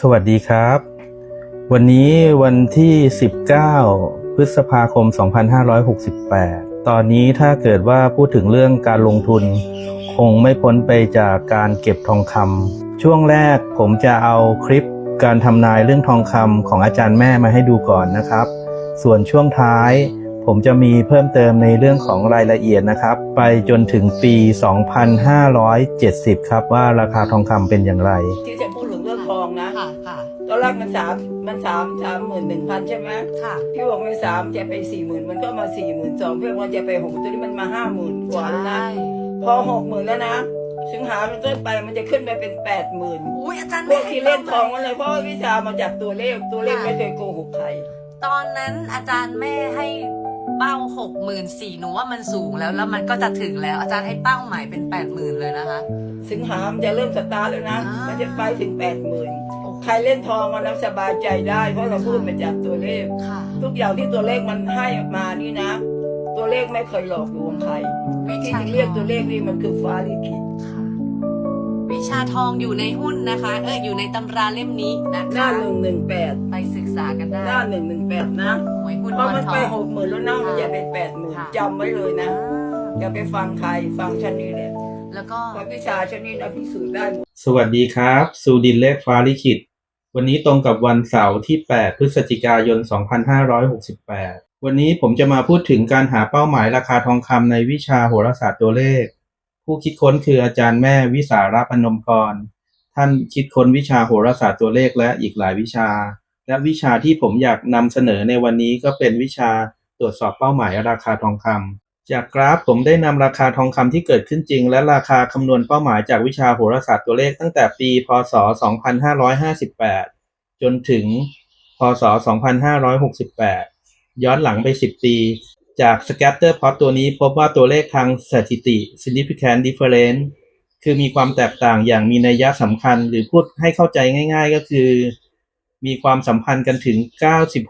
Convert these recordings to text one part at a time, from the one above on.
สวัสดีครับ วันนี้วันที่ 19 พฤษภาคม 2568 ตอนนี้ถ้าเกิดว่าพูดถึงเรื่องการลงทุน คงไม่พ้นไปจากการเก็บทองคำช่วงแรกผมจะเอาคลิปการทำนายเรื่องทองคำของอาจารย์แม่มาให้ดูก่อนนะครับ ส่วนช่วงท้าย ผมจะมีเพิ่มเติมในเรื่องของรายละเอียดนะครับ ไปจนถึงปี 2570 ครับว่าราคาทองคำเป็นอย่างไร รกมันสามมันสามสามหมื่นหนึ่งพันใช่ไหมค่ะ พี่บอกไม่สามจะไปสี่หมื่นมันก็มาสี่หมื่นสองเพื่อนว่าจะไปหกตัวนี้มันมาห้าหมื่นกว่าแล้วนะพอหกหมื่นแล้วนะสิงหาเป็นต้นไปมันจะขึ้นไปเป็นแปดหมื่นอุ้ยอาจารย์พวกที่เล่นทองมันเลยเพราะว่าวิชามาจากตัวเลขตัวเลขไม่เคยโกหกใคร ตอนนั้นอาจารย์แม่ให้ เป้าหกหมื่นสี่หนูว่ามันสูงแล้วแล้วมันก็จะถึงแล้ว อาจารย์ให้เป้าหมายเป็นแปดหมื่นเลยนะคะ สิงหามันจะเริ่มสตาร์ทแล้วนะ อ่ามั มันจะไปถึงแปดหมื่นโอ้ใครเล่นทองมันนะสบายใจได้ เพราะเราพูดมาจากตัวเลข ค่ะ ทุกอย่างที่ตัวเลขมันให้มานี่นะ ตัวเลขไม่เคยหลอกลวงใครวิที่ชาจะเรียกตัวเลขนี่มันคือฟ้าลิขิต ค่ะวิ ชาทองอยู่ในหุ้นนะคะ เอออยู่ในตำราเล่มนี้นะหน้าคะหนึ่งหนึ่งแปดไปศึกษากันได้หน้าหนึ่งหนึ่งแปดนะหวยหุ้นเพราะวัมันนทไปองหกหมื่นแล้วนะมันจะเป็นแปดหมื่นค่ะจำไว้เลยนะ อย่าไปฟังใครฟังฉันนี่แหละแล้วก็เพราะวิชาฉันนี่นะพิสูจน์ได้หมดสวัสดีครับ สูดินเลขฟ้าลิขิต วันนี้ตรงกับวันเสาร์ที่ 8 พฤศจิกายน 2568 วันนี้ผมจะมาพูดถึงการหาเป้าหมายราคาทองคำในวิชาโหราศาสตร์ตัวเลข ผู้คิดค้นคืออาจารย์แม่วิสาระพนมกร ท่านคิดค้นวิชาโหราศาสตร์ตัวเลขและอีกหลายวิชา และวิชาที่ผมอยากนำเสนอในวันนี้ก็เป็นวิชาตรวจสอบเป้าหมายราคาทองคำจากกราฟผมได้นำราคาทองคำที่เกิดขึ้นจริง และราคาคำนวณเป้าหมายจากวิชาโหราศาสตร์ตัวเลขตั้งแต่ปี พศ 2558 จนถึง พศ 2568 ย้อนหลังไป 10 ปี จาก scatter plot ตัวนี้พบว่าตัวเลขทางสถิติ significant difference คือมีความแตกต่างอย่างมีนัยยะสำคัญ หรือพูดให้เข้าใจง่าย ๆ ก็คือ มีความสัมพันธ์กันถึง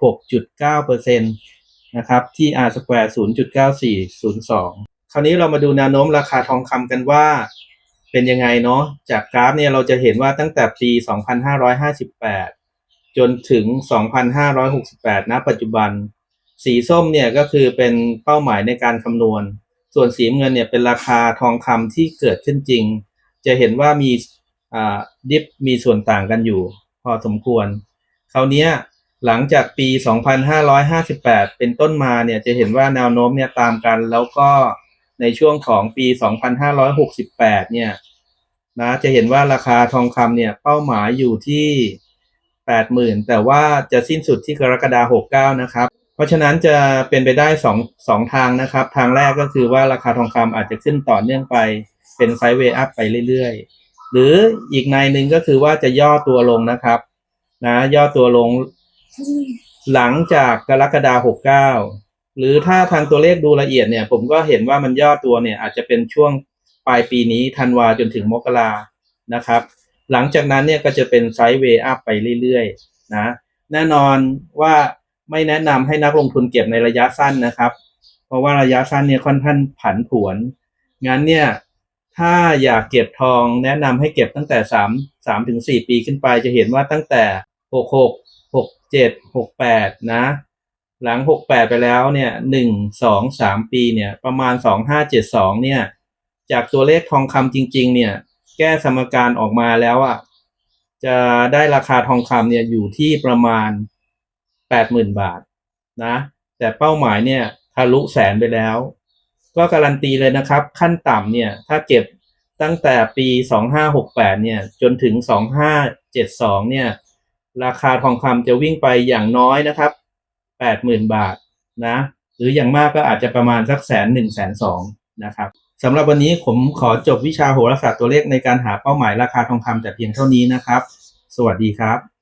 96.9%นะครับ ที่ r square 0.9402 คราวนี้เรามาดูแนวโน้มราคาทองคำกันว่า เป็นยังไงเนาะ จากกราฟเนี่ยเราจะเห็นว่าตั้งแต่ปี 2558 จนถึง 2568 ณ ปัจจุบัน สีส้มเนี่ยก็คือเป็นเป้าหมายในการคำนวณ ส่วนสีเงินเนี่ยเป็นราคาทองคำที่เกิดขึ้นจริง จะเห็นว่ามีอ่าดิฟมีส่วนต่างกันอยู่ พอสมควร คราวนี้หลังจากปี 2558 เป็นต้นมาเนี่ยจะเห็นว่าแนวโน้มเนี่ยตามกัน แล้วก็ในช่วงของปี 2568 เนี่ยนะจะเห็นว่าราคาทองคำเนี่ยเป้าหมายอยู่ที่ 80,000 แต่ว่าจะสิ้นสุดที่กรกฎาคม69 นะครับ เพราะฉะนั้นจะเป็นไปได้สองสองทางนะครับ ทางแรกก็คือว่าราคาทองคำอาจจะขึ้นต่อเนื่องไปเป็นไซด์เวย์อัพไปเรื่อยๆ หรืออีกในหนึ่งก็คือว่าจะย่อตัวลงนะครับ นะ ย่อตัวลงหลังจากกรกฎาคม69หรือถ้าทางตัวเลขดูละเอียดเนี่ย ผมก็เห็นว่ามันย่อตัวเนี่ย อาจจะเป็นช่วงปลายปีนี้ธันวาจนถึงมกรานะครับ หลังจากนั้นเนี่ยก็จะเป็นไซด์เวย์อัพไปเรื่อยๆ นะ แน่นอนว่า ไม่แนะนำให้นักลงทุนเก็บในระยะสั้นนะครับ เพราะว่าระยะสั้นเนี่ยค่อนข้างผันผวน งั้นเนี่ยถ้าอยากเก็บทองแนะนำให้เก็บตั้งแต่สามสามถึงสี่ปีขึ้นไปจะเห็นว่าตั้งแต่หกหกหกเจ็ดหกแปดนะ หลังหกแปดไปแล้วเนี่ยหนึ่งสองสามปีเนี่ยประมาณสองห้าเจ็ดสองเนี่ยจากตัวเลขทองคำจริง ๆ เนี่ยแก้สมการออกมาแล้วอะจะได้ราคาทองคำเนี่ยอยู่ที่ประมาณ แปดหมื่นบาทนะ แต่เป้าหมายเนี่ยทะลุแสนไปแล้ว ก็การันตีเลยนะครับ ขั้นต่ำเนี่ยถ้าเก็บตั้งแต่ปี 2568 เนี่ยจนถึง 2572 เนี่ยราคาทองคำจะวิ่งไปอย่างน้อยนะครับ 80,000 บาทนะ หรืออย่างมากก็อาจจะประมาณสักแสนหนึ่งแสนสองนะครับสำหรับวันนี้ผมขอจบวิชาโหราศาสตร์ตัวเลขในการหาเป้าหมายราคาทองคำแต่เพียงเท่านี้นะครับ สวัสดีครับ